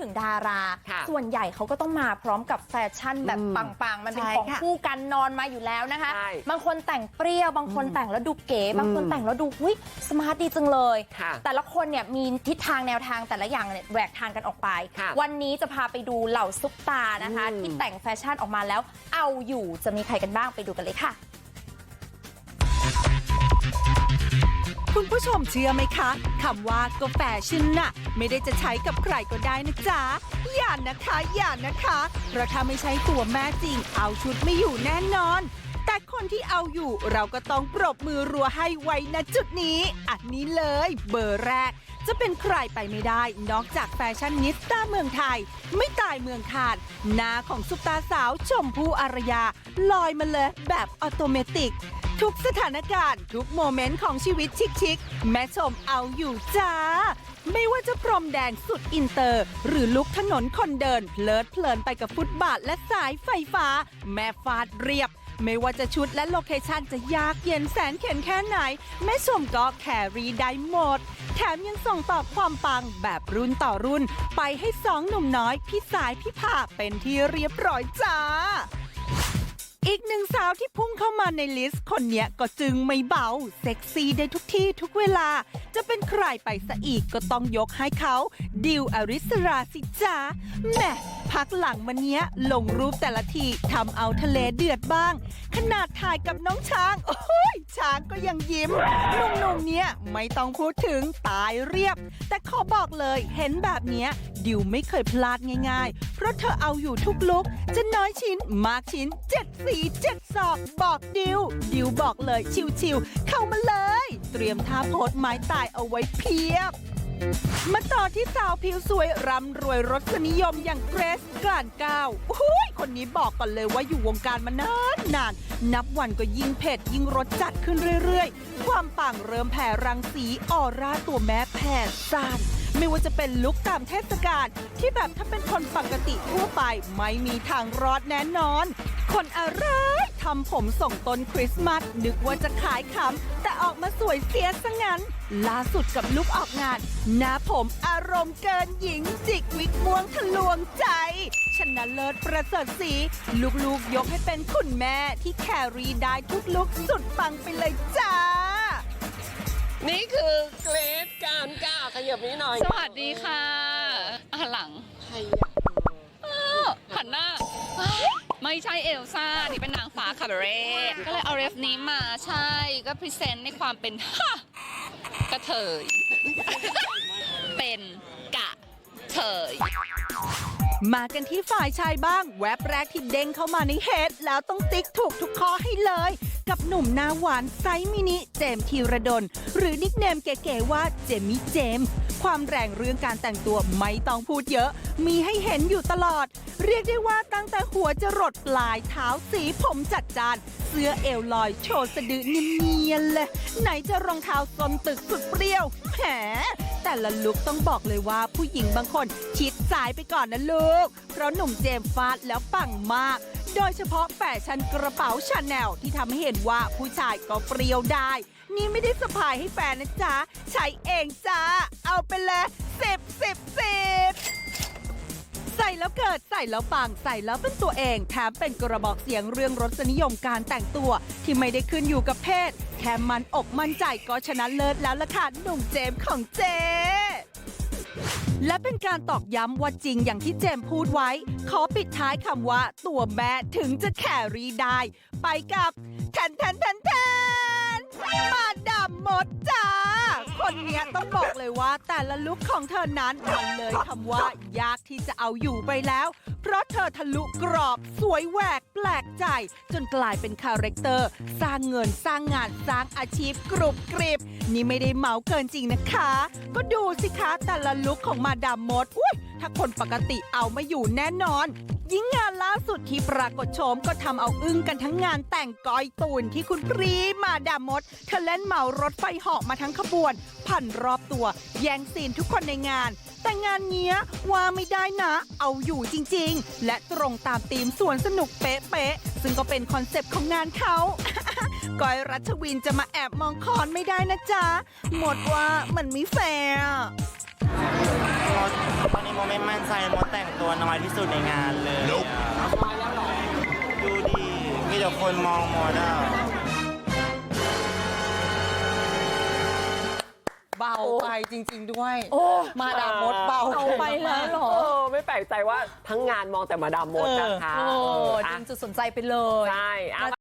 ถึงดาราค่ะส่วนใหญ่เขาก็ต้องมาพร้อมกับแฟชั่นแบบอืมปังๆ มันเป็นใช่ของค่ะคู่กันนอนมาอยู่แล้วนะคะใช่บางคนแต่งเปรี้ยว บางคนอืมแต่งแล้วดูเก๋ บางคนอืมแต่งแล้วดูวิสมาร์ทดีจังเลยค่ะแต่ละคนเนี่ยมีทิศทางแนวทางแต่ละอย่างเนี่ยแหวกทางกันออกไปค่ะวันนี้จะพาไปดูเหล่าซุปตานะคะอืมที่แต่งแฟชั่นออกมาแล้ว เอาอยู่จะมีใครกันบ้างไปดูกันเลยค่ะ คุณผู้ชมเชื่อไหมคะคำว่าก็แฟชั่นน่ะ ไม่ได้จะใช้กับใครก็ได้นะจ๊ะ อย่านะคะอย่านะคะ เพราะถ้าไม่ใช่ตัวแม่จริง เอาชุดไม่อยู่แน่นอน แต่คนที่เอาอยู่เราก็ต้องปรบมือรัวให้ไว้ณจุดนี้ อันนี้เลยเบอร์แรก จะเป็นใครไปไม่ได้ นอกจากแฟชั่นนิสต้าเมืองไทย ไม่ตายเมืองคานหน้าของซุปตาสาวชมพู่อารยา ลอยมาเลยแบบออโตเมติ ทุกสถานการณ์ ทุกโมเมนต์ของชีวิตชิคๆแม่ชมเอาอยู่จ้า ไม่ว่าจะพรมแดงสุดอินเตอร์ หรือลุกถนนคนเดิน เพลิดเพลินไปกับฟุตบาทและสายไฟฟ้า แม่ฟาดเรียบ ไม่ว่าจะชุดและโลเคชันจะยากเย็นแสนเข็นแค่ไหน แม่ชมก็แครีได้หมด แถมยังส่งต่อความปังแบบรุ่นต่อรุ่น ไปให้สองหนุ่มน้อย พี่สายพี่ผ่าเป็นที่เรียบร้อยจ้า อีกหนึ่งสาวที่พุ่งเข้ามาในลิสต์คนเนี้ยก็จึงไม่เบาเซ็กซี่ได้ทุกที่ทุกเวลา จะเป็นใครไปซะอีกก็ต้องยกให้เขาดิวอริสราสิจ้าแหม่ พักหลังมาเนี้ยลงรูปแต่ละทีทำเอาทะเลเดือดบ้าง ขนาดถ่ายกับน้องช้าง โอ้ยช้างก็ยังยิ้มหนุ่มๆเนี้ยไม่ต้องพูดถึงตายเรียบ แต่ขอบอกเลยเห็นแบบเนี้ยดิวไม่เคยพลาดง่าย ๆ เพราะเธอเอาอยู่ทุกลุก จะน้อยชิ้นมากชิ้นเจ็ดสีเจ็ดศอกบอกดิว ดิวบอกเลยชิวๆเข้ามาเลย เตรียมท่าโพสไม้ตายเอาไว้เพียบ มาต่อที่สาวผิวสวยร่ำรวยรสนิยมอย่างเกรซกลั่นก้าวอุ้ยคนนี้บอกก่อนเลยว่าอยู่วงการมานานนาน นับวันก็ยิ่งเผ็ดยิ่งรสจัดขึ้นเรื่อยๆ ความปังเริ่มแผ่รังสีออร่าตัวแม่แผ่ซ่านไม่ว่าจะเป็นลุคตามเทศกาลที่แบบถ้าเป็นคนปกติทั่วไป ไม่มีทางรอดแน่นอน คนอะไร ทำผมส่งต้นคริสต์มาสนึกว่าจะขายขำแต่ออกมาสวยเสียซะงั้น ล่าสุดกับลุคออกงาน หน้าผมอารมณ์เกินหญิง จิกวิกม่วงทะลวงใจชนะเลิศประเสริฐสีลูกๆยกให้เป็นคุณแม่ที่แครีได้ทุกลุกสุดปังไปเลยจ้า นี่คือเกรดการก้าวขยับนี้หน่อยสวัสดีค่ะหันหลังใครอยากดู อ้าวหันหน้า ไม่ใช่เอลซ่านี่เป็นนางฟ้าคาบเร่ก็เลยเอาเรฟนี้มาใช่ก็พรีเซนต์ในความเป็นฮะกระเทย เป็นกะเทย มากันที่ฝ่ายชายบ้าง แว็บแรกที่เด้งเข้ามาในเฮดแล้วต้องติ๊กถูกทุกข้อให้เลย กับหนุ่มหน้าหวานไซส์มินิเจมส์ธีรดล หรือนิกเนมเก๋ๆว่าเจมี่เจมส์ความแรงเรื่องการแต่งตัวไม่ต้องพูดเยอะ มีให้เห็นอยู่ตลอด เรียกได้ว่าตั้งแต่หัวจะรดปลายเท้าสีผมจัดจานเสื้อเอวลอยโชว์สะดือเนียนๆเลย ไหนจะรองเท้าส้นตึกสุดเปรี้ยวแหมแต่ละลุกต้องบอกเลยว่าผู้หญิงบางคนชิดซ้ายไปก่อนนะลูก เพราะหนุ่มเจมฟาดแล้วปังมาก โดยเฉพาะแฟชั่นกระเป๋าชาแนลที่ทำให้เห็นว่าผู้ชายก็เปรี้ยวได้ นี่ไม่ได้สะพายให้แฟนนะจ๊ะ ใช้เองจ้า เอาไปเลยสิบสิบสิบใส่แล้วเกิดใส่แล้วปังใส่แล้วเป็นตัวเอง แถมเป็นกระบอกเสียงเรื่องรสนิยมการแต่งตัว ที่ไม่ได้ขึ้นอยู่กับเพศ แค่มันอกมั่นใจก็ชนะเลิศแล้วล่ะค่ะหนุ่มเจมส์ของเจ และเป็นการตอกย้ำว่าจริงอย่างที่เจมส์พูดไว้ ขอปิดท้ายคำว่าตัวแม่ถึงจะแครีได้ ไปกับแทนแทนแทนแทนมาดามมดจ้า คนนี้ต้องบอกเลยว่าแต่ละลุคของเธอนั้นมันเลยคำว่ายากที่จะเอาอยู่ไปแล้ว เพราะเธอทะลุกรอบสวยแหวกแปลกใจ จนกลายเป็นคาแรคเตอร์ สร้างเงินสร้างงานสร้างอาชีพกรุบกริบ นี่ไม่ได้เมาเกินจริงนะคะ ก็ดูสิคะแต่ละลุคของมาดามมดอุ้ย ถ้าคนปกติเอาไม่อยู่แน่นอน ยิ่งงานล่าสุดที่ปรากฏโฉมก็ทำเอาอึ้งกันทั้งงานแต่งก้อยตูนที่คุณพรีมาดามดเธอเล่นเหมารถไฟเหาะมาทั้งขบวน พันรอบตัว แย่งซีนทุกคนในงาน แต่งานเนี้ยว่าไม่ได้นะ เอาอยู่จริงๆ และตรงตามธีมสวนสนุกเป๊ะๆซึ่งก็เป็นคอนเซปต์ของงานเขาก้อยรัชวินจะมาแอบมองคอนไม่ได้นะจ๊ะหมดว่ามันไม่แฟร์ มดตอนนี้โมไม่มั่นใจโมแต่งตัวน้อยที่สุดในงานเลยอะดูดีมีแต่คนมองโมดอะเบาไปจริง ๆ ด้วย โอ้ มาดามมดเบาเอาไปแล้วเหรอ เออไม่แปลกใจว่าทั้งงานมองแต่มาดามมดนะคะโอ้เออดึอะงจุดสนใจไปเลย ใช่เอา